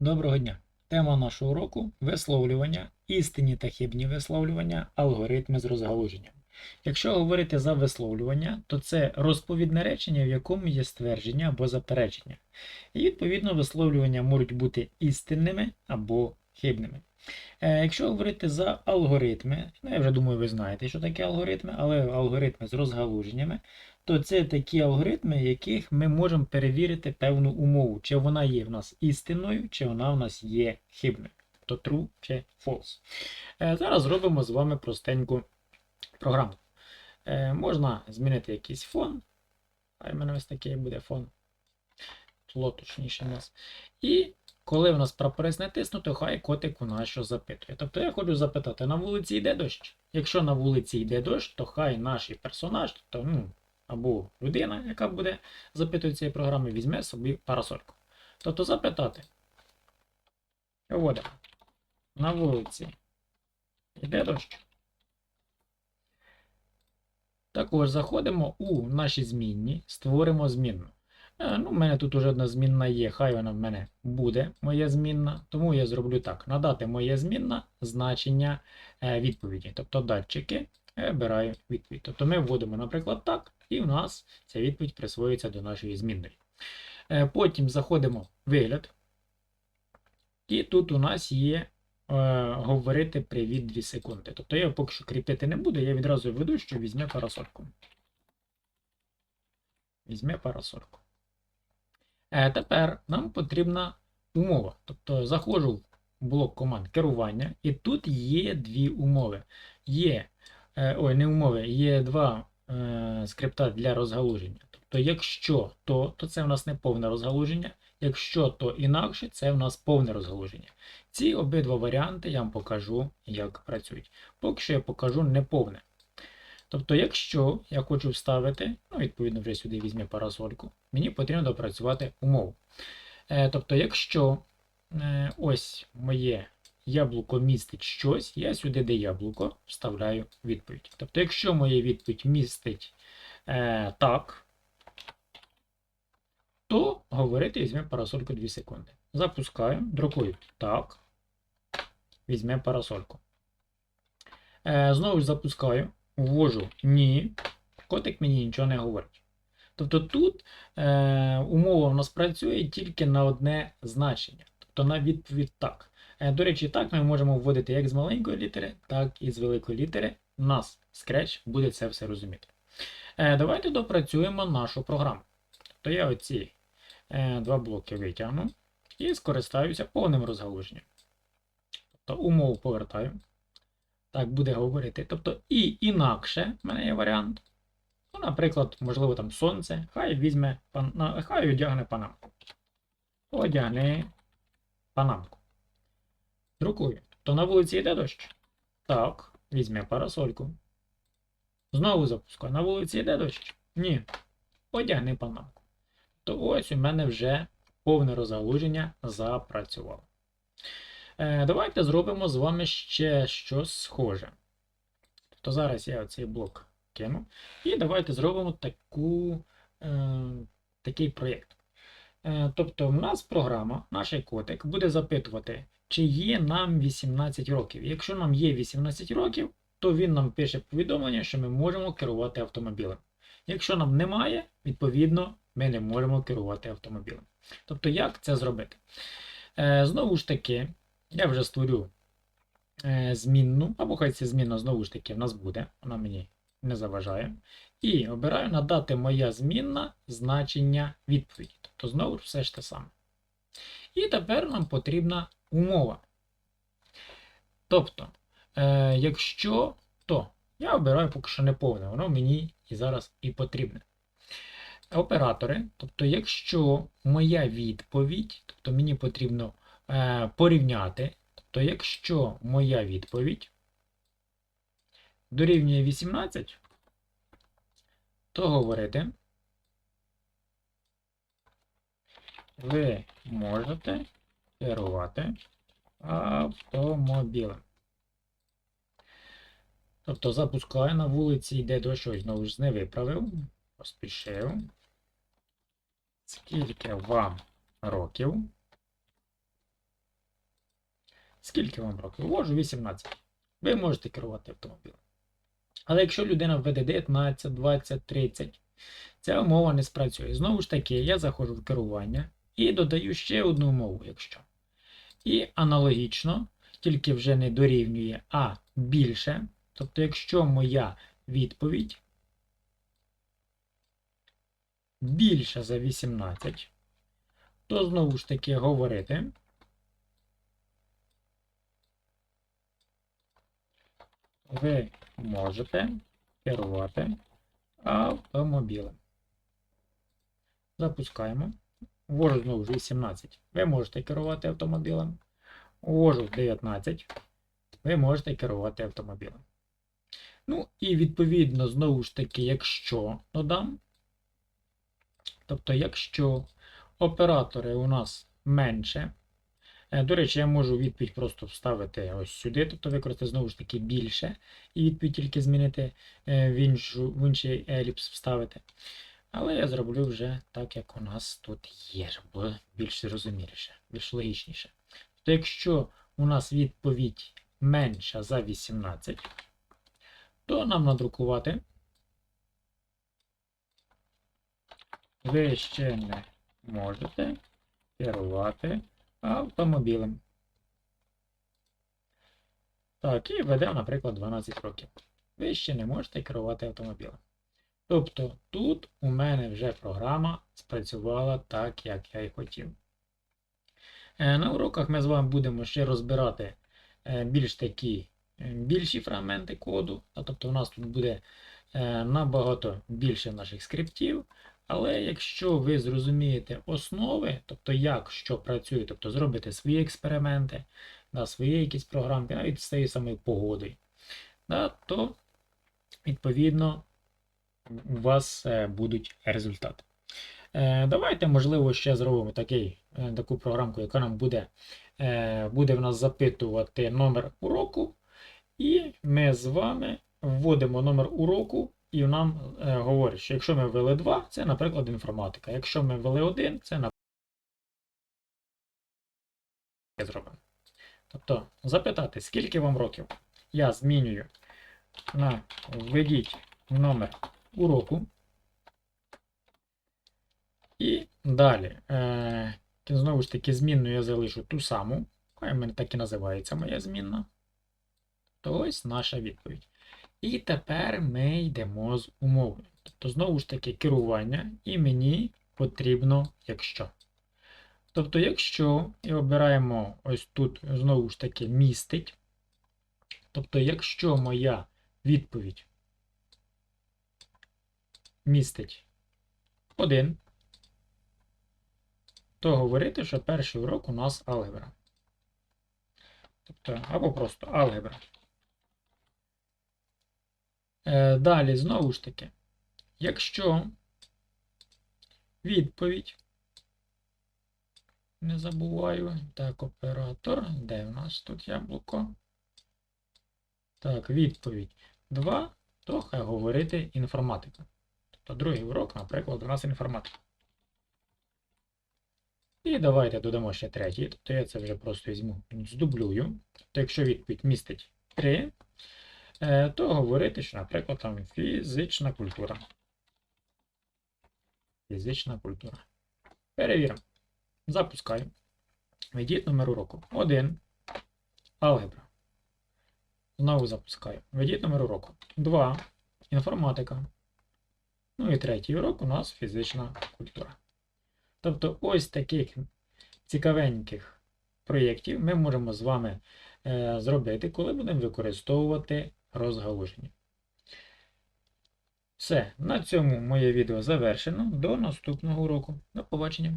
Доброго дня! Тема нашого уроку висловлювання, істинні та хибні висловлювання, алгоритми з розгалуженням. Якщо говорити за висловлювання, то це розповідне речення, в якому є ствердження або заперечення. І відповідно висловлювання можуть бути істинними або хибними. Е, Якщо говорити за алгоритми, ну я вже думаю, ви знаєте, що таке алгоритми, але алгоритми з розгалуженнями, то це такі алгоритми, яких ми можемо перевірити певну умову, чи вона є в нас істинною, чи вона в нас є хибною, тобто true чи false. Е, Зараз зробимо з вами простеньку програму. Е, Можна змінити якийсь фон. Хай в мене ось такий буде фон. Тло точніше у нас. І коли в нас прапорець натиснуто, хай котик у нас що запитує. Тобто я хочу запитати, на вулиці йде дощ? Якщо на вулиці йде дощ, то хай наш персонаж, тобто, ну, або людина, яка буде запитувати цієї програми, візьме собі парасольку. Тобто запитати. Вводимо. На вулиці йде дощ. Також заходимо у наші змінні, створимо змінну. Е, Ну, У мене тут уже одна змінна є, хай вона в мене буде моя змінна. Тому я зроблю так: надати моє змінна значення е, відповіді. Тобто датчики я обираю відповідь. Тобто ми вводимо, наприклад, так, і в нас ця відповідь присвоюється до нашої змінної. Е, Потім заходимо в вигляд. І тут у нас є е, говорити привіт 2 секунди. Тобто я поки що кріпити не буду, я відразу веду, що візьме парасольку. Візьме парасольку. Е, тепер нам потрібна умова. Тобто заходжу в блок команд керування, і тут є дві умови. Є, е, ой, не умови, є два е, скрипта для розгалуження. Тобто, якщо то, то це в нас не повне розгалуження. Якщо то інакше, це в нас повне розгалуження. Ці обидва варіанти я вам покажу, як працюють. Поки що я покажу неповне. Тобто, якщо я хочу вставити, ну, відповідно, вже сюди візьме парасольку, мені потрібно допрацювати умову. Е, тобто, якщо е, ось моє яблуко містить щось, я сюди, де яблуко, вставляю відповідь. Тобто, якщо моя відповідь містить е, так, то говорити візьме парасольку 2 секунди. Запускаю, друкую так. Візьме парасольку. Е, знову ж запускаю, ввожу ні. Котик мені нічого не говорить. Тобто тут е, умова в нас працює тільки на одне значення. Тобто на відповідь так. Е, до речі, так ми можемо вводити як з маленької літери, так і з великої літери. У нас Scratch буде це все розуміти. Е, давайте допрацюємо нашу програму. Тобто я оці е, два блоки витягну і скористаюся повним розгалуженням. Тобто умову повертаю. Так, буде говорити. Тобто і інакше в мене є варіант. Ну, наприклад, можливо, там сонце. Хай візьме пан... хай одягне панамку. Одягни панамку. Друкую. То на вулиці йде дощ? Так, візьме парасольку. Знову запускаю. На вулиці йде дощ? Ні. Одягни панамку. То ось у мене вже повне розгалуження запрацювало. Е, давайте зробимо з вами ще щось схоже. Тобто зараз я оцей блок кину. І давайте зробимо таку, е, такий проєкт. Е, тобто, в нас програма, наш котик, буде запитувати, чи є нам 18 років. Якщо нам є 18 років, то він нам пише повідомлення, що ми можемо керувати автомобілем. Якщо нам немає, відповідно, ми не можемо керувати автомобілем. Тобто, як це зробити? Е, знову ж таки, я вже створю е, змінну, або хай ця змінна знову ж таки в нас буде, вона мені не заважає. І обираю надати моя змінна значення відповіді. Тобто знову ж все ж те саме. І тепер нам потрібна умова. Тобто, е, якщо то, я обираю поки що не повне, воно мені і зараз і потрібне. Оператори, тобто, якщо моя відповідь, тобто мені потрібно порівняти, тобто, якщо моя відповідь дорівнює 18, то говорити, ви можете керувати автомобілем. Тобто запускаю на вулиці, йде дощ, ось знову ж не виправив, поспішив. Скільки вам років? Скільки вам років? Ввожу 18. Ви можете керувати автомобілем. Але якщо людина введе 19, 20, 30, ця умова не спрацює. Знову ж таки, я заходжу в керування і додаю ще одну умову, якщо. І аналогічно, тільки вже не дорівнює, а більше. Тобто, якщо моя відповідь більша за 18, то знову ж таки говорити. Ви можете керувати автомобілем. Запускаємо. Ввожу знову ж 18. Ви можете керувати автомобілем. Ввожу 19. Ви можете керувати автомобілем. Ну, і відповідно, знову ж таки, якщо додам. Тобто, якщо оператори у нас менше. Е, До речі, я можу відповідь просто вставити ось сюди, тобто використати знову ж таки більше, і відповідь тільки змінити е, в, іншу, в інший еліпс вставити. Але я зроблю вже так, як у нас тут є, було більш зрозуміліше, більш логічніше. Тобто, якщо у нас відповідь менша за 18, то нам надрукувати. Ви ще не можете керувати автомобілем. Так, і ведемо, наприклад, 12 років. Ви ще не можете керувати автомобілем. Тобто тут у мене вже програма спрацювала так, як я і хотів. Е, На уроках ми з вами будемо ще розбирати е, більш такі е, більші фрагменти коду. Тобто у нас тут буде набагато більше наших скриптів. Але якщо ви зрозумієте основи, тобто як що працює, тобто зробите свої експерименти, да, свої якісь програмки, навіть з цією самою погодою, да, то відповідно у вас е, будуть результати. Е, Давайте, можливо, ще зробимо такий, е, таку програмку, яка нам буде, буде в нас запитувати номер уроку, і ми з вами вводимо номер уроку, і нам е, говорить, що якщо ми ввели 2, це, наприклад, інформатика. Якщо ми ввели 1, це наприклад. зробимо. Тобто запитати, скільки вам років, я змінюю на введіть номер уроку. І далі, е, знову ж таки, змінну я залишу ту саму, хай мене так і називається моя змінна. То ось наша відповідь. І тепер ми йдемо з умовою. Тобто, знову ж таки, керування, і мені потрібно, якщо. Тобто, якщо і обираємо ось тут, знову ж таки, містить. Тобто, якщо моя відповідь містить 1, то говорити, що перший урок у нас алгебра. Тобто, або просто алгебра. Е, Далі, знову ж таки, якщо відповідь, не забуваю, так, оператор, де в нас тут яблуко? Так, відповідь 2, то хай говорити інформатика. Тобто другий урок, наприклад, у нас інформатика. І давайте додамо ще третій. Тобто я це вже просто візьму, здублюю. Тобто, якщо відповідь містить 3, е, то говорити, що, наприклад, там фізична культура. Фізична культура. Перевіримо. Запускаю. Введіть номер уроку. 1. Алгебра. Знову запускаю. Введіть номер уроку. 2. Інформатика. Ну і третій урок у нас фізична культура. Тобто, ось таких цікавеньких проєктів ми можемо з вами е, зробити, коли будемо використовувати розгалуження. Все, на цьому моє відео завершено. До наступного уроку. До побачення.